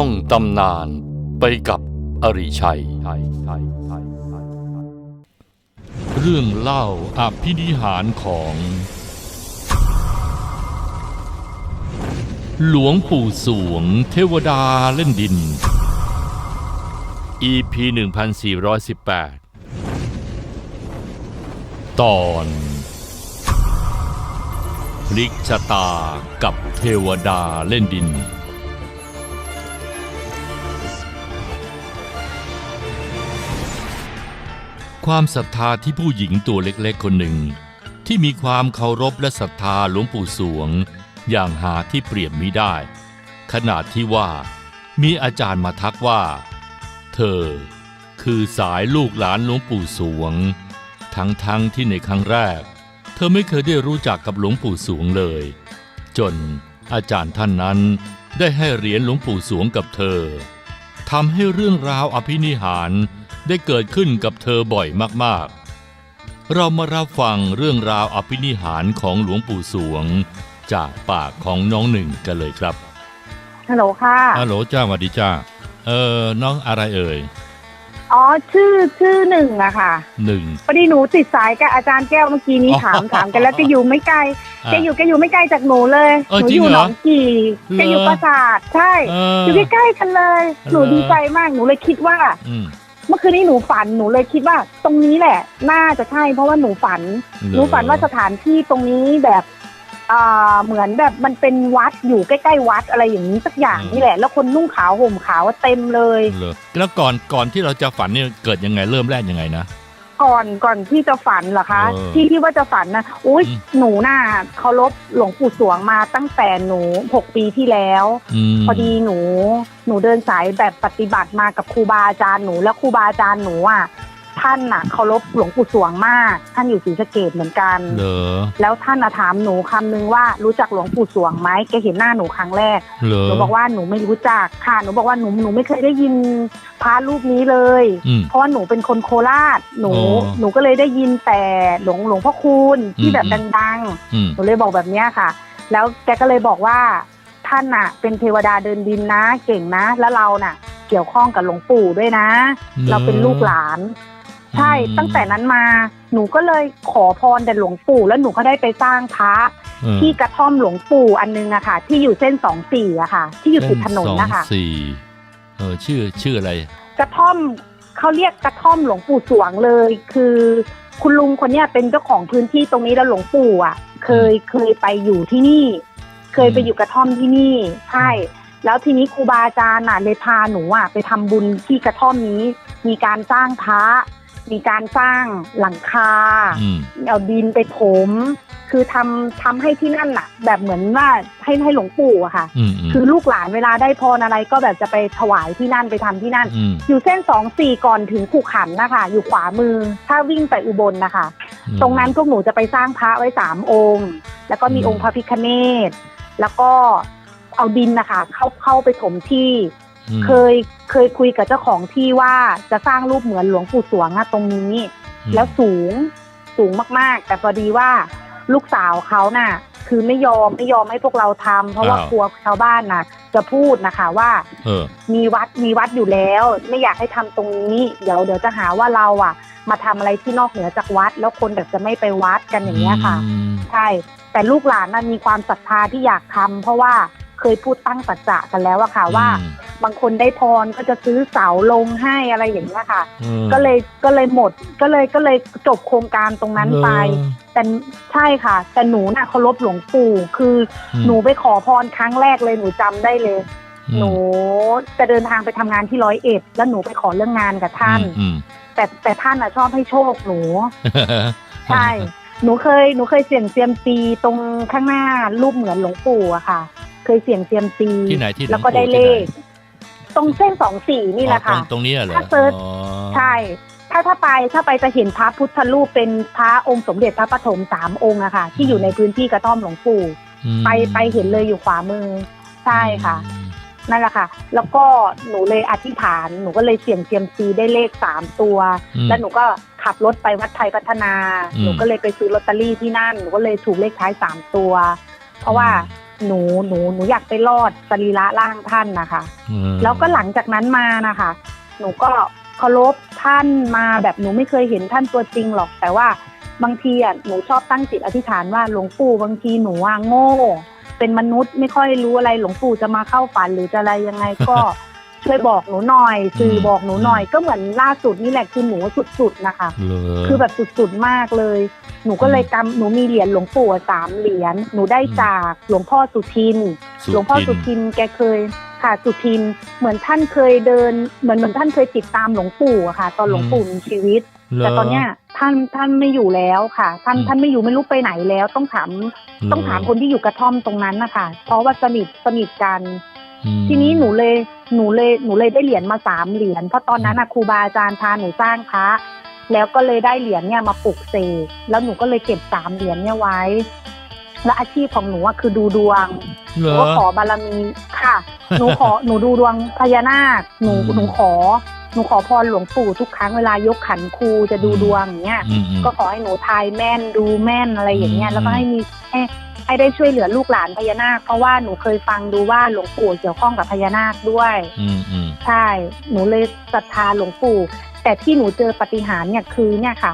ท่องตำนานไปกับอริชัย เรื่องเล่าอภินิหารของ หลวงปู่สวงเทวดาเล่นดิน EP 1418 ตอนพลิกชะตากับเทวดาเล่นดิน ความศรัทธาที่ผู้หญิงตัวเล็กๆคนหนึ่ง ที่มีความเคารพและศรัทธาหลวงปู่สวง อย่างหาที่เปรียบมิได้ ขนาดที่ว่า มีอาจารย์มาทักว่า เธอ คือสายลูกหลานหลวงปู่สวง ทั้งๆทที่ในครั้งแรก เธอไม่เคยได้รู้จักกับหลวงปู่สวงเลย จนอาจารย์ท่านนั้นได้ให้เหรียญหลวงปู่สวงกับเธอทำให้เรื่องราวอภินิหาร ได้เกิดขึ้นกับเธอบ่อยมากๆ เรามารับฟังเรื่องราวอภินิหารของหลวงปู่สวง จากปากของน้องหนึ่งกันเลยครับฮัลโหลค่ะฮัลโหลจ้าสวัสดีจ้าเออน้องอะไรเอ่ยอ๋อชื่อชื่อหนึ่งอะค่ะหนึ่งพอดีหนูติดสายกับอาจารย์แก้วเมื่อกี้นี้อ๋อถามถามกันแล้วแกอยู่ไม่ไกลอะแกอยู่แกอยู่ไม่ไกลจากหนูเลยเออหนูจริองยู่เหรอหนองกี่เหรอแกอยู่ปราสาทใช่เอออยู่ใกล้ๆกันเลย หนูเหรอดีใจมากหนูเลยคิดว่าอืม เมื่อคืนนี้หนูฝันหนูเลยคิดว่า ตรงนี้แหละ น่าจะใช่ เพราะว่าหนูฝัน หนูฝันว่าสถานที่ตรงนี้แบบอ่าเหมือนแบบมันเป็นวัดอยู่ใกล้ๆวัดอะไรอย่างนี้สักอย่างนี่แหละ แล้วคนนุ่งขาวห่มขาวเต็มเลยเหรอแล้วก่อนก่อนที่เราจะฝันเนี่ยเกิดยังไงเริ่มแรกยังไงนะ ก่อนก่อนที่จะฝันเหรอคะ เออ ที่ที่ว่าจะฝันนะอุ้ยอืมหนูน่ะเคารพหลวงปู่สวงมาตั้งแต่หนูหกปีที่แล้ว มพอดีหนู หนูเดินสายแบบปฏิบัติมากับครูบาอาจารย์หนูแล้วครูบาอาจารย์หนูอะท่านน่ะเคารพหลวงปู่สวงมาก ท่านอยู่ศรีสะเกดเหมือนกัน เหรอแล้วท่านน่ะถามหนูคำนึงว่ารู้จักหลวงปู่สวงไหมแกเห็นหน้าหนูครั้งแรก เหรอหนูบอกว่าหนูไม่รู้จักค่ะ หนูบอกว่าหนูหนูไม่เคยได้ยิน พระรูปนี้เลยอืมเพราะว่าหนูเป็นคนโคราชหนูอ๋อหนูก็เลยได้ยินแต่หลวงหลวงพ่อคูณที่แบบอืมดังอืมๆหนูเลยบอกแบบเนี้ยค่ะ แล้วแกก็เลยบอกว่าท่านน่ะเป็นเทวดาเดินดินนะ เก่งนะ แล้วเราน่ะ เกี่ยวข้องกับหลวงปู่ด้วยนะ เราเป็นลูกหลาน ใช่ตั้งแต่นั้นมา หนูก็เลยขอพรแต่หลวงปู่ แล้วหนูก็ได้ไปสร้างพระเออที่กระท่อมหลวงปู่อันนึงอะค่ะ ที่อยู่เส้นสองสี่อะค่ะ ที่อยู่ติดถนนนะคะเส้สองสี่ เออชื่อชื่ออะไร กระท่อมเขาเรียกกระท่อมหลวงปู่สวงเลย คือคุณลุงคนเนี้ยเป็นเจ้าของพื้นที่ตรงนี้แล้วหลวงปู่อะ เคยเคยไปอยู่ที่นี่ เคยไปอยู่กระท่อมที่นี่ใช่แล้วทีนี้ครูบาอาจารย์น่ะเลยพาหนูอะไปทำบุญที่กระท่อมนี้ มีการสร้างพระมีการสร้างหลังคาอืมเอาดินไปถม คือทำทำให้ที่นั่นน่ะ แบบเหมือนว่าให้ให้หลวงปู่อะค่ะอืมอืมคือลูกหลานเวลาได้พรอะไรก็แบบจะไปถวายที่นั่นไปทำที่นั่นอืมอยู่เส้นสองสี่ก่อนถึงขู่ขันนะคะ อยู่ขวามือถ้าวิ่งไปอุบลนะคะ ตรงนั้นพวกหนูจะไปสร้างพระไว้สามองค์ แล้วก็มีอืมองค์พระพิคเนตแล้วก็เอาดินนะคะเข้าเข้าไปถมที่อืมเคยเคยคุยกับเจ้าของที่ว่าจะสร้างรูปเหมือนหลวงปู่สวงอะตรงนี้ แล้วสูงสูงมากๆ แต่พอดีว่า ลูกสาวเขาน่ะ คือไม่ยอมไม่ยอมให้พวกเราทำเพราะว่าอ้าว กลัวชาวบ้านน่ะ จะพูดนะคะว่า เออ มีวัดมีวัดอยู่แล้ว ไม่อยากให้ทำตรงนี้ เดี๋ยวเดี๋ยวจะหาว่าเราอะ มาทำอะไรที่นอกเหนือจากวัด แล้วคนแบบจะไม่ไปวัดกันอย่างเงี้ยค่ะอืมใช่ แต่ลูกหลานน่ะมีความศรัทธาที่อยากทำเพราะว่าเคยพูดตั้งสัจจะกันแล้วอะค่ะว่า อืม บางคนได้พรก็จะซื้อเสาลงให้อะไรอย่างเงี้ยค่ะออก็เลยก็เลยหมดก็เลยก็เลยจบโครงการตรงนั้นไปเหรอแต่ใช่ค่ะ แต่หนูน่ะเคารพหลวงปู่คืออืมหนูไปขอพรครั้งแรกเลยหนูจำได้เลยอืมหนูจะเดินทางไปทำงานที่ร้อยเอ็ดแล้วหนูไปขอเรื่องงานกับท่านอืมแต่แต่ท่านอะชอบให้โชคหนูอืมใช่หนูเคยหนูเคยเสี่ยงเซียมซีตรงข้างหน้ารูปเหมือนหลวงปู่อะค่ะ เคยเสี่ยงเซียมซีที่ไหนที่หลวงปู่แล้วก็ได้เลขที่ไห ตรงเส้นสองสี่นี่แหละอ๋อค่ะ ตรงตรงนี้เหรอถ้าเซิร์ชอ๋อใช่ ถ้าถ้าไปถ้าไปจะเห็นพระพุทธรูปเป็นพระองค์สมเด็จพระปฐมสามองค์อะค่ะ ที่อยู่ในพื้นที่กระท่อมหลวงปู่ อืมไปไปเห็นเลยอยู่ขวามือ ใช่ค่ะอืมนั่นแหละค่ะ แล้วก็หนูเลยอธิษฐาน หนูก็เลยเสี่ยงเซียมซีได้เลขสามตัว อืม แล้วหนูก็ขับรถไปวัดไทยพัฒนา อืมหนูก็เลยไปซื้อลอตเตอรี่ที่นั่น หนูก็เลยถูกเลขท้ายสามตัว เพราะว่า หนูหนูหนูอยากไปรอดสรีระร่างท่านนะคะอืมแล้วก็หลังจากนั้นมานะคะ หนูก็เคารพท่านมาแบบหนูไม่เคยเห็นท่านตัวจริงหรอก แต่ว่าบางทีอะหนูชอบตั้งจิตอธิษฐานว่าหลวงปู่บางทีหนูอะโง่ เป็นมนุษย์ไม่ค่อยรู้อะไรหลวงปู่จะมาเข้าฝันหรือจะอะไรยังไงก็ช่วยบอกหนูหน่อยสื่อบอกหนูหน่อยก็เหมือนล่าสุดนี่แหละคือหนูสุดๆนะคะเหรอคือแบบสุดๆมากเลย หนูก็เลยกำหนูมีเหรียญหลวงปู่อะสามเหรียญหนูได้จากหลวงพ่อสุทิน สุหลวงพ่อสุทิทินนแกเคยค่ะสุทิน เหมือนท่านเคยเดิน เหมือนเหมือนท่านเคยติดตามหลวงปู่อะค่ะ ตอนหลวงปู่มีชีวิตเหร แต่ตอนเนี้ยท่านท่านไม่อยู่แล้วค่ะ ท่านอืม ท่านไม่อยู่ไม่รู้ไปไหนแล้ว ต้องถามต้องถามคนที่อยู่กระท่อมตรงนั้นนะคะเพราะว่าสนิทสนิทกัน อืม ทีนี้หนูเลยหนูเลยหนูเลยได้เหรียญมาสามเหรียญเพราะตอนนั้นนะครูบาอาจารย์พาหนูสร้างพระ แล้วก็เลยได้เหรียญเนี่ยมาปลุกเสกแล้วหนูก็เลยเก็บสามเหรียญเนี่ยไว้ และอาชีพของหนูอะคือดูดวงเหหรนูอก็ขอบารมีค่ะ หนูขอหนูดูดวงพญานาคหนูอืมหนูขอหนูขอพรหลวงปู่ทุกครั้งเวลายกขันครูจะดูดวงอย่างเงี้ยอืมอืมก็ขอให้หนูทายแม่นดูแม่นอะไรอย่างเงี้อืยมแล้วก็ให้มีให้ให้ได้ช่วยเหลือลูกหลานพญานาค เพราะว่าหนูเคยฟังดูว่าหลวงปู่เกี่ยวข้องกับพญานาคด้วยอืมอืมใช่ หนูเลยศรัทธาหลวงปู่ แต่ที่หนูเจอปาฏิหารย์เนี่ยคือเนี่ยค่ะ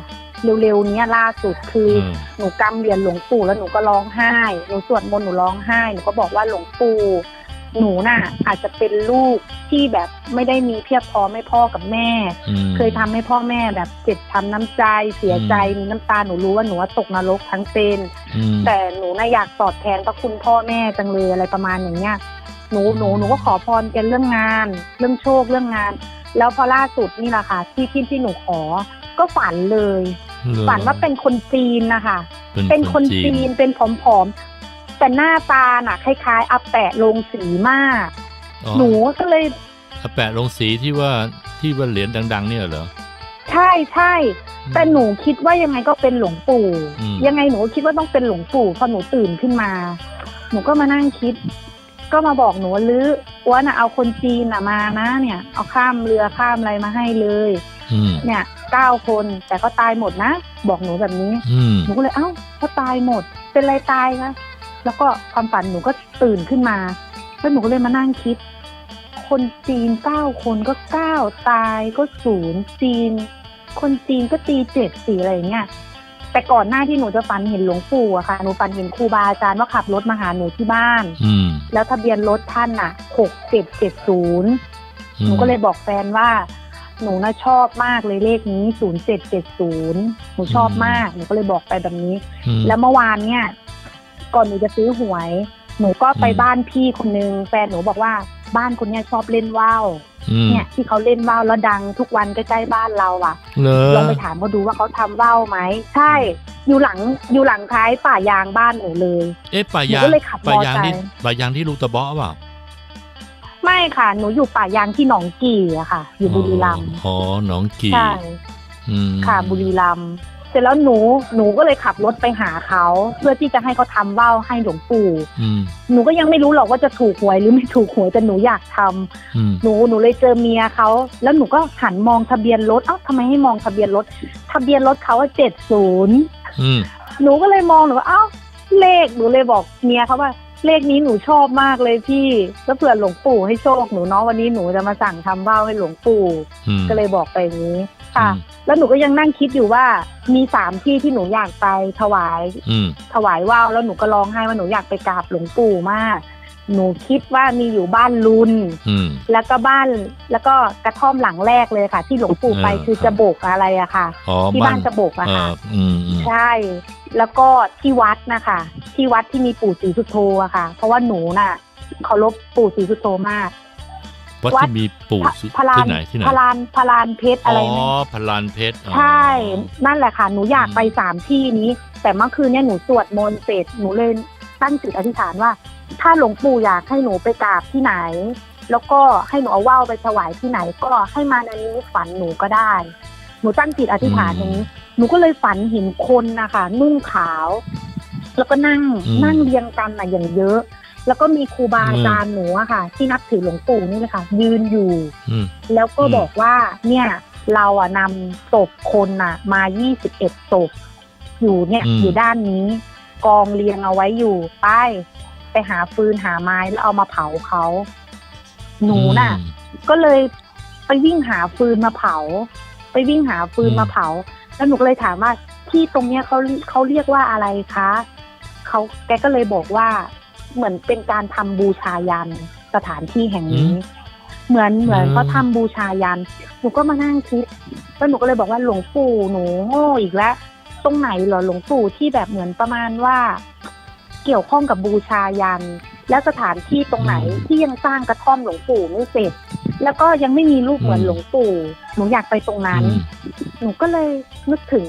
เร็วๆเนี้ยล่าสุดคืออือมหนูกำเหรียญหลวงปู่แล้วหนูก็ร้องไห้หนูสวดมนต์หนูร้องไห้หนูก็บอกว่าหลวงปู่หนูน่ะ อาจจะเป็นลูกที่แบบไม่ได้มีเพียบพร้อมให้พ่อกับแม่อืมเคยทำให้พ่อแม่แบบเจ็บช้ำน้ำใจ เสียใจมีน้ำตาหนูรู้ว่าหนูว่าตกนรกทั้งเป็นอืมแต่หนูน่ะอยากตอบแทนพระคุณพ่อแม่จังเลยอะไรประมาณอย่างเนี้ยหนูหนูหนูก็ขอพรกันเรื่องงาน เรื่องโชคเรื่องงาน แล้วพอล่าสุดนี่แหละค่ะที่ที่ที่หนูขอ ก็ฝันเลยเหรอฝันว่าเป็นคนจีนนะคะเป็นเป็นคนจีจีนนเป็นผอมๆแต่หน้าตาน่ะ คล้ายๆอาแปะลงสีมากอ๋อหนูก็เลยอาแปะลงสีที่ว่าที่ว่าเหรียญดัง ๆ เนี่ยเหรอใช่ใช่แต่หนูคิดว่ายังไงก็เป็นหลวงปู่อืมยังไงหนูก็คิดว่าต้องเป็นหลวงปู่พอหนูตื่นขึ้นมา หนูก็มานั่งคิด ก็มาบอกหนูว่าลือ อ้วนน่ะเอาคนจีนน่ะมานะ เนี่ย เอาข้ามเรือข้ามอะไรมาให้เลยอืมเนี่ยเก้าคนแต่ก็ตายหมดนะ บอกหนูแบบนี้อืมหนูก็เลยเอ้าเขาตายหมด เป็นไรตายคะแล้วก็ความฝันหนูก็ตื่นขึ้นมาแล้วหนูก็เลยมานั่งคิด คนจีนเก้าคนก็เก้าตายก็ศูนย์จีน คนจีนก็ตีเจ็ดสี่อะไรอย่างเงี้ย แต่ก่อนหน้าที่หนูจะฝันเห็นหลวงปู่อะค่ะหนูฝันเห็นครูบาอาจารย์ว่าขับรถมาหาหนูที่บ้าน อืม แล้วทะเบียนรถท่านอะหกเจ็ดเจ็ดศูนย์อืมหนูก็เลยบอกแฟนว่า หนูน่าชอบมากเลยเลขนี้ศูนย์เจ็ดเจ็ดศูนย์หนูชอบมากหนูก็เลยบอกไปแบบนี้ อืม แล้วเมื่อวานเนี่ย ก่อนหนูจะซื้อหวย หนูก็ไปอืม บ้านพี่คนนึงแฟนหนูบอกว่า บ้านคนเนี้ยชอบเล่นว่าวอืมเนี่ยที่เขาเล่นว่าวแล้วดังทุกวันใกล้ๆบ้านเราอะเหรอลองไปถามเขาดูว่าเขาทำว่าวไหมใช่อยู่หลังอยู่หลังท้ายป่ายางบ้านหนูเลย เอ๊ะป่าหนูยางก็เลยขับมป่าอยางไซที่ค์ป่ายางที่ลูกตะเบาะเปล่าไม่ค่ะ หนูอยู่ป่ายางที่หนองกี่อะค่ะ อยู่บุรีรัมย์อ๋อหนองกี่ใช่อืมค่ะบุรีรัมย์ เสร็จแล้วหนูหนูก็เลยขับรถไปหาเขาเพื่อที่จะให้เขาทำว่าวให้หลวงปู่อืมหนูก็ยังไม่รู้หรอกว่าจะถูกหวยหรือไม่ถูกหวยแต่หนูอยากทำอืมหนูหนูเลยเจอเมียเขาแล้วหนูก็หันมองทะเบียนรถเอ้าทำไมให้มองทะเบียนรถ ทะเบียนรถเขาว่าเจ็ดศูนย์อืมหนูก็เลยมองหนูว่าเอ้าเลขหนูเลยบอกเมียเขาว่าเลขนี้หนูชอบมากเลยพี่แล้วเผื่อหลวงปู่ให้โชคหนูเนาะวันนี้หนูจะมาสั่งทำว่าวให้หลวงปู่อืมก็เลยบอกไปอย่างนี้ ค่ะอืมแล้วหนูก็ยังนั่งคิดอยู่ว่ามีสามที่ที่หนูอยากไปถวายอืมถวายว่าวแล้วหนูก็ร้องไห้ว่าหนูอยากไปกราบหลวงปู่มาก หนูคิดว่ามีอยู่บ้านลุนอืมแล้วก็บ้านแล้วก็กระท่อมหลังแรกเลยค่ะ ที่หลวงปู่ไปเออคือจะโบกอะไรอะค่ะอ๋อที่บ้านจะโบกอะเอค่ะออืมอืมใช่แล้วก็ที่วัดนะคะที่วัดที่มีปู่ศรีสุโธอะค่ะ เพราะว่าหนูน่ะเคารพปู่ศรีสุโธมาก วัดวัดที่มีปู่สุพลานที่ไหนที่ไหนพลานพลานเพชรอะไรอ๋อนะพลานเพชรอ๋อใช่นั่นแหละค่ะหนูอยากไปสามที่นี้ แต่เมื่อคืนเนี่ยหนูสวดมนต์เสร็จหนูเลยตั้งจิตอธิษฐานว่า ถ้าหลวงปู่อยากให้หนูไปกราบที่ไหน แล้วก็ให้หนูเอาว่าวไปถวายที่ไหน ก็ให้มาในนี้ฝันหนูก็ได้ หนูตั้งจิตอธิษฐานอย่างนี้ หนูก็เลยฝันเห็นคนนะคะนุ่งขาว แล้วก็นั่งอืมนั่งเรียงกันน่ะอย่างเยอะ แล้วก็มีครูบาอาจารย์หนูอะค่ะ ที่นับถือหลวงปู่นี่เลยค่ะ ยืนอยู่อืมแล้วก็อืมบอกว่าเนี่ยเราอะนำศพคนน่ะมา21ศพอยู่เนี่ยอยู่ด้านนี้ กองเรียงเอาไว้อยู่ไปไปหาฟืนหาไม้แล้วเอามาเผาเขาหนูน่ะ ก็เลยไปวิ่งหาฟืนมาเผา ไปวิ่งหาฟืนอืมมาเผา แล้วหนูก็เลยถามว่าที่ตรงเนี้ยเขาเขาเรียกว่าอะไรคะเขาแกก็เลยบอกว่า เหมือนเป็นการทำบูชายันสถานที่แห่งนี้ เหมือนเหมือนเขาทำบูชายันหนูก็มานั่งคิดแล้วหนูก็เลยบอกว่าหลวงปู่หนูโง่อีกแล้วตรงไหนเหรอหลวงปู่ที่แบบเหมือนประมาณว่า เกี่ยวข้องกับบูชายัน และสถานที่ตรงไหนอืมที่ยังสร้างกระท่อมหลวงปู่ไม่เสร็จ แล้วก็ยังไม่มีรูปเหมือนอืมหลวงปู่หนูอยากไปตรงนั้นอืมหนูก็เลยนึกถึง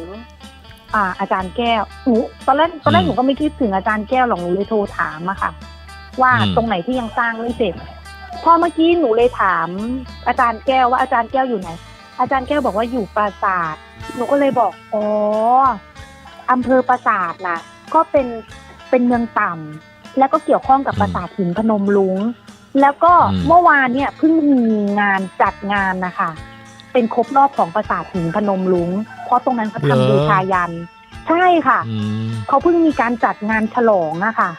อ่าอาจารย์แก้วหนูตอนแรกตอนแรกอืมหนูก็ไม่คิดถึงอาจารย์แก้วหรอกหนูเลยโทรถามอะค่ะ ว่าอืมตรงไหนที่ยังสร้างไม่เสร็จพอเมื่อกี้หนูเลยถาม อาจารย์แก้วว่าอาจารย์แก้วอยู่ไหน อาจารย์แก้วบอกว่าอยู่ปราสาทหนูก็เลยบอกอ๋ออำเภอปราสาทน่ะ ก็เป็นเป็นเมืองต่ำแล้วก็เกี่ยวข้องกับอืมปราสาทหินพนมลุง แล้วก็อืมเมื่อวานเนี่ยเพิ่งมีงานจัดงานนะคะ เป็นครบรอบของปราสาทหินพนมลุงเพราะตรงนั้นเขาเหรอทำบูชายัน ใช่ค่ะอืมเขาเพิ่งมีการจัดงานฉลองอะค่ะ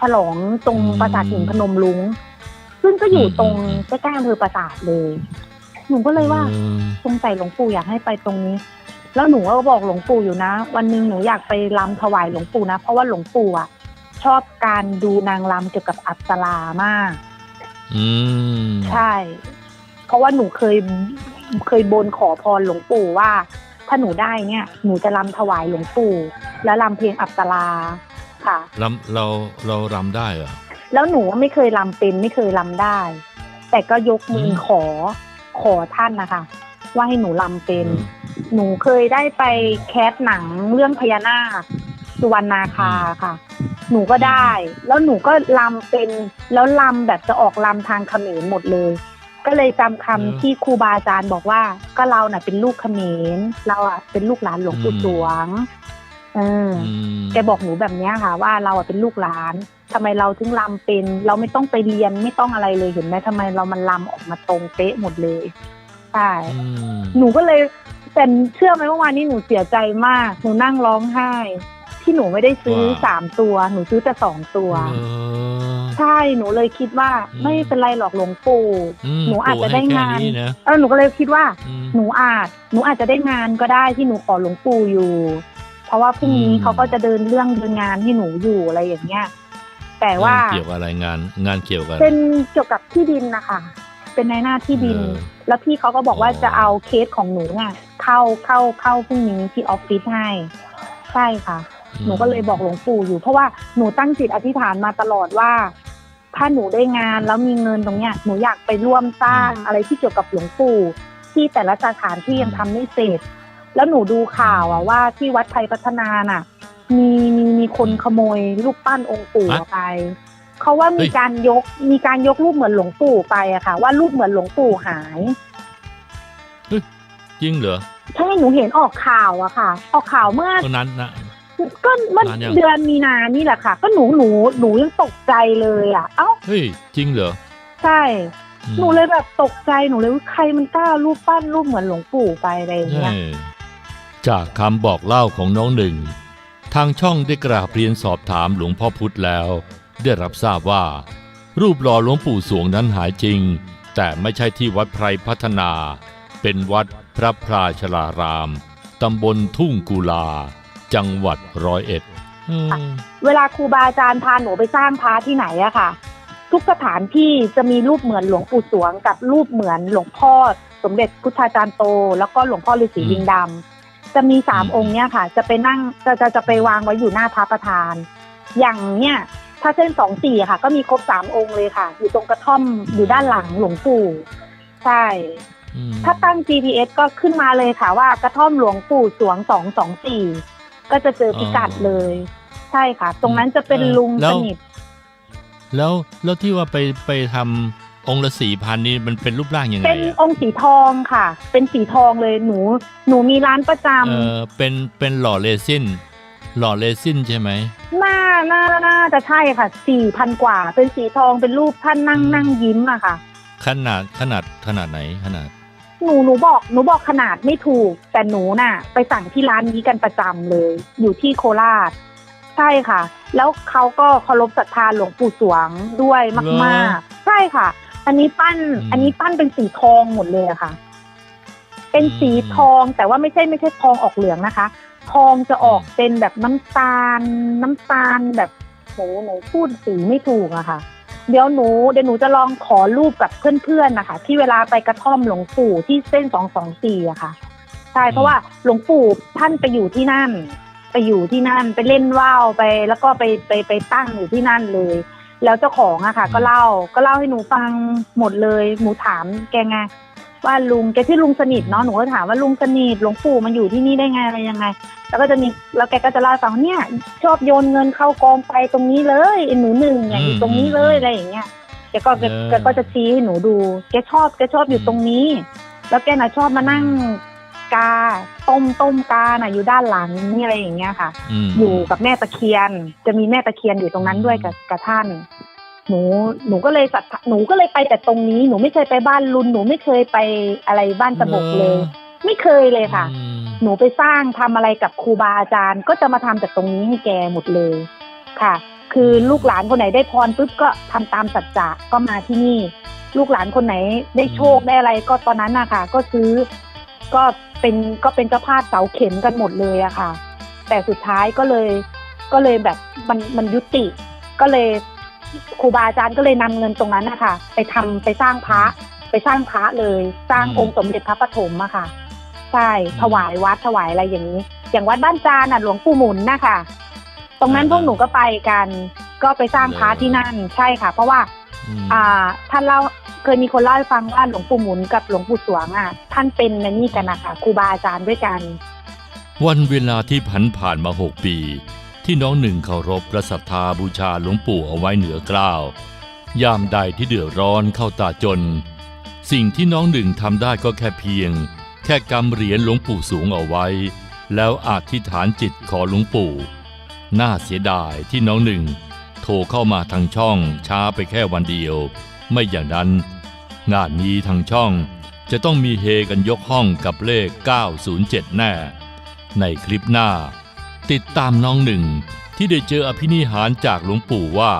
ฉลองตรงอืมปราสาทหินพนมลุง ซึ่งก็อยู่อืมตรงอืมใกล้ๆอำเภอปราสาทเลยหนูก็เลยว่าอืมสงสัยหลวงปู่อยากให้ไปตรงนี้ แล้วหนูก็บอกหลวงปู่อยู่นะ วันหนึ่งหนูอยากไปรำถวายหลวงปู่นะ เพราะว่าหลวงปู่อะชอบการดูนางรำเกี่ยวกับอัปสรามาก อืม ใช่ เพราะว่าหนูเคย เคยบนขอพรหลวงปู่ว่า ถ้าหนูได้เนี่ย หนูจะรำถวายหลวงปู่ และรำเพลงอัปสราค่ะเราเราเรารำได้เหรอแล้วหนูไม่เคยรำเป็นไม่เคยรำได้ แต่ก็ยกมืออมขอขอท่านนะคะ ว่าให้หนูรำเป็นอืมหนูเคยได้ไปแคสหนังเรื่องพญานาคสุวรรณาคาค่ะ หนูก็ได้ แล้วหนูก็รำเป็น แล้วรำแบบจะออกรำทางเขมรหมดเลย ก็เลยจำคำเออที่ครูบาอาจารย์บอกว่า ก็เราน่ะเป็นลูกเขมรเราอะเป็นลูกหลานหลวงปู่อืมสวงเอออืมแกบอกหนูแบบเนี้ยค่ะ ว่าเราอะเป็นลูกหลานทำไมเราถึงลำเป็น เราไม่ต้องไปเรียนไม่ต้องอะไรเลยเห็นไหมทำไมเรามันลำออกมาตรงเป๊ะหมดเลยใช่อืมหนูก็เลยแต่เชื่อไหมเมื่อวานนี้หนูเสียใจมาก หนูนั่งร้องไห้ ที่หนูไม่ได้ซื้อสามตัว หนูซื้อแต่สองตัวเออ ใช่หนูเลยคิดว่าอืมไม่เป็นไรหรอกหลวงปู่มหนูอาจจะได้งานปู่ให้แค่นะเออหนูก็เลยคิดว่าอืมหนูอาจหนูอาจจะได้งานก็ได้ที่หนูขอหลวงปู่อยู่ เพราะว่าพรุ่งนี้อืมเขาก็จะเดินเรื่องเดินงานให้หนูอยู่อะไรอย่างเงี้ยแต่ว่าเกี่ยวกับอะไรงานงานเกี่ยวกับอะไรเป็นเกี่ยวกับที่ดินนะคะเป็นในหน้าที่ดินเออแล้วพี่เขาก็บอกว่าอ๋อจะเอาเคสของหนูอะเข้าเข้าเข้าพรุ่งนี้ที่ออฟฟิศให้ใช่ค่ะหนูก็เลยบอกหลวงปู่อยู่ เพราะว่าหนูตั้งจิตอธิษฐานมาตลอดว่า ถ้าหนูได้งานแล้วมีเงินตรงเนี้ยหนูอยากไปร่วมสร้างอะไรที่เกี่ยวกับหลวงปู่ ที่แต่ละสถานที่ยังทำไม่เสร็จ แล้วหนูดูข่าวอะว่าที่วัดไทยพัฒนาน่ะ มีมีมีคนขโมยรูปปั้นองค์ปู่ฮะออกไปเขาว่ามีเฮ้ยการยกมีการยกรูปเหมือนหลวงปู่ไปอะค่ะ ว่ารูปเหมือนหลวงปู่หายจริงเหรอใช่หนูเห็นออกข่าวอะค่ะ ออกข่าวเมื่อตอนนั้นนะ ก็เมื่อนานยัง เดือนมีนานี่แหละค่ะ ก็หนูหนูหนูยังตกใจเลยอะ เอ้าเฮ้ย จริงเหรอใช่ อืมหนูเลยแบบตกใจหนูเลยว่าใครมันกล้ารูปปั้นรูปเหมือนหลวงปู่ไปอะไรอย่างเงี้ยใช่จากคำบอกเล่าของน้องหนึ่ง ทางช่องได้กราบเรียนสอบถามหลวงพ่อพุธแล้ว ได้รับทราบว่า รูปหล่อหลวงปู่สวงนั้นหายจริง แต่ไม่ใช่ที่วัดไพรพัฒนา เป็นวัดพระพราชลาราม ตำบลทุ่งกุลา จังหวัดร้อยเอ็ดอืมเวลาครูบาอาจารย์พาหนูไปสร้างพระที่ไหนอะค่ะ ทุกสถานที่จะมีรูปเหมือนหลวงปู่สวง กับรูปเหมือนหลวงพ่อ สมเด็จพุทธาจารย์โต แล้วก็หลวงพ่อฤาษีอืมลิงดำจะมีสามอืมองค์เนี่ยค่ะ จะไปนั่งจะจะจะไปวางไว้อยู่หน้าพระประธาน อย่างเนี่ยถ้าเส้นสองสี่อะค่ะ ก็มีครบสามองค์เลยค่ะ อยู่ตรงกระท่อมอยู่ด้านหลังหลวงปู่ใช่อืมถ้าตั้ง GPS ก็ขึ้นมาเลยค่ะว่ากระท่อมหลวงปู่สวงสองสองสี่ ก็จะเจอพิกัดเลย ใช่ค่ะ ตรงนั้นจะเป็นลุงสนิทแล้วแล้วที่ว่าไปไปทำองค์ละสี่พันนี่มันเป็นรูปร่างยังไงเป็นอะองค์สีทองค่ะ เป็นสีทองเลยหนู หนูมีร้านประจเออเป็นเป็นหล่อเรซินหล่อเรซินใช่ไหมำน่าน่าน่าจะใช่ค่ะสี่พันกว่า เป็นสีทองเป็นรูปท่านนั่งอืมนั่งยิ้มอะค่ะ ขนาดขนาดขนาดไหนขนาด หนูหนูบอกหนูบอกขนาดไม่ถูก แต่หนูน่ะ ไปสั่งที่ร้านนี้กันประจำเลย อยู่ที่โคราช ใช่ค่ะ แล้วเขาก็เคารพศรัทธาหลวงปู่สวงด้วยมากๆ ใช่ค่ะ อันนี้ปั้นอืมอันนี้ปั้นเป็นสีทองหมดเลยอะค่ะ เป็นสีอืมทองแต่ว่าไม่ใช่ไม่ใช่ทองออกเหลืองนะคะ ทองจะออกเป็นแบบน้ำตาล น้ำตาลแบบหนูหนูพูดสีไม่ถูกอะค่ะ เดี๋ยวหนูเดี๋ยวหนูจะลองขอรูปกับเพื่อนๆนะคะที่เวลาไปกระท่อมหลวงปู่ที่เส้นสองสองสี่อะค่ะใช่เพราะว่าหลวงปู่ท่านไปอยู่ที่นั่น ไปอยู่ที่นั่นไปเล่นว่าวไป แล้วก็ไปไปไปตั้งอยู่ที่นั่นเลย แล้วเจ้าของอะค่ะ ก็เล่าก็เล่าให้หนูฟังหมดเลย หนูถามแกไง ว่าลุงแกที่อลุงสนิทเนาะหนูก็ถามว่าลุงสนิทหลวงปู่มันอยู่ที่นี่ได้ไงอะไรยังไง แล้วก็จะมีแล้วแกก็จะเล่าให้ฟังว่าเนี่ยชอบโยนเงินเข้ากองไฟตรงนี้เลยไอ้หนูหนึ่งเนี่ยอยู่ตรงนี้เลยอะไรอย่างเงี้ยแกก็แกเออแกก็จะชี้ให้หนูดูแกชอบแกชอบอยู่ตรงนี้ แล้วแกน่ะชอบมานั่งกาต้มต้มกาน่ะอยู่ด้านหลังนี่อะไรอย่างเงี้ยค่ะมอยู่กับแม่ตะเคียน จะมีแม่ตะเคียนอยู่ตรงนั้นด้วยกับกับท่าน หนูหนูก็เลยศรัทธาหนูก็เลยไปแต่ตรงนี้หนูไม่เคยไปบ้านลุนหนูไม่เคยไปอะไรบ้านตะบกเลย ไม่เคยเลยค่ะอืมหนูไปสร้างทำอะไรกับครูบาอาจารย์ ก็จะมาทำจากตรงนี้ให้แกหมดเลยค่ะ คือลูกหลานคนไหนได้พรปุ๊บก็ทำตามสัจจะก็มาที่นี่ ลูกหลานคนไหนได้โชคได้อะไร ก็ตอนนั้นนะคะก็ซื้อ ก็เป็นก็เป็นเจ้าภาพเสาเข็มกันหมดเลยอะค่ะ แต่สุดท้ายก็เลยก็เลยแบบมันมันยุติ ก็เลย ครูบาอาจารย์ก็เลยนำเงินตรงนั้นนะคะไปทำไปสร้างพระ ไปสร้างพระเลย สร้างอืมองค์สมเด็จพระปฐมอะค่ะใช่ถวายวัดถวายอะไรอย่างนี้ อย่างวัดบ้านจานน่ะหลวงปู่หมุนนะคะตรงนั้นพวกหนูก็ไปกัน ก็ไปสร้างพระที่นั่นใช่ค่ะ เพราะว่าอืมอ่าท่านเล่าเคยมีคนเล่าให้ฟังว่าหลวงปู่หมุนกับหลวงปู่สวงอะ ท่านเป็นในนี่กันนะคะครูบาอาจารย์ด้วยกัน วันเวลาที่ผ่านผ่านมาหกปี ที่น้องหนึ่งเคารพและศรัทธาบูชาหลวงปู่เอาไว้เหนือกล้าวยามใดที่เดือดร้อนเข้าตาจน สิ่งที่น้องหนึ่งทำได้ก็แค่เพียง แค่กำเหรียญหลวงปู่สูงเอาไว้ แล้วอธิษฐานจิตขอหลวงปู่ น่าเสียดายที่น้องหนึ่ง โทรเข้ามาทางช่องช้าไปแค่วันเดียว ไม่อย่างนั้น งานนี้ทางช่องจะต้องมีเฮกันยกห้องกับเลข 907 แน่ ในคลิปหน้า ติดตามน้องหนึ่งที่ได้เจออภินิหารจากหลวงปู่ว่า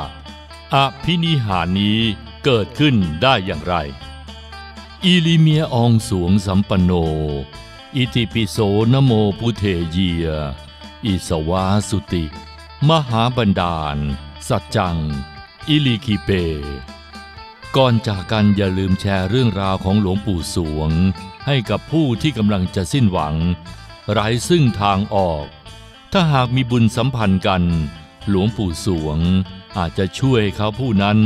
อภินิหารนี้เกิดขึ้นได้อย่างไรอีลิเมียองสวงสัมปันโน อิติปิโสนโมพุเทเยีย อิสวาสุติ มหาบันดาล สัจจัง อิลิคิเป ก่อนจากกันอย่าลืมแชร์เรื่องราวของหลวงปู่สวง ให้กับผู้ที่กำลังจะสิ้นหวังไร้ซึ่งทางออก ถ้าหากมีบุญสัมพันธ์กัน หลวงปู่สวง อาจจะช่วยเขาผู้นั้น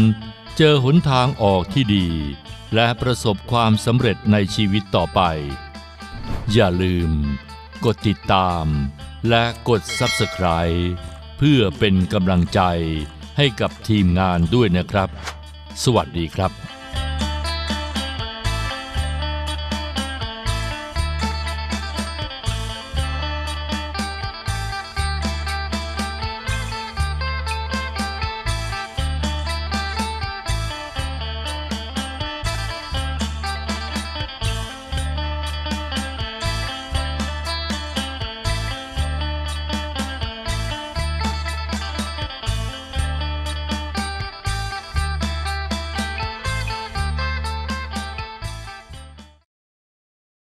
เจอหนทางออกที่ดี และประสบความสำเร็จในชีวิตต่อไป อย่าลืม กดติดตาม และกด Subscribe เพื่อเป็นกำลังใจให้กับทีมงานด้วยนะครับ สวัสดีครับ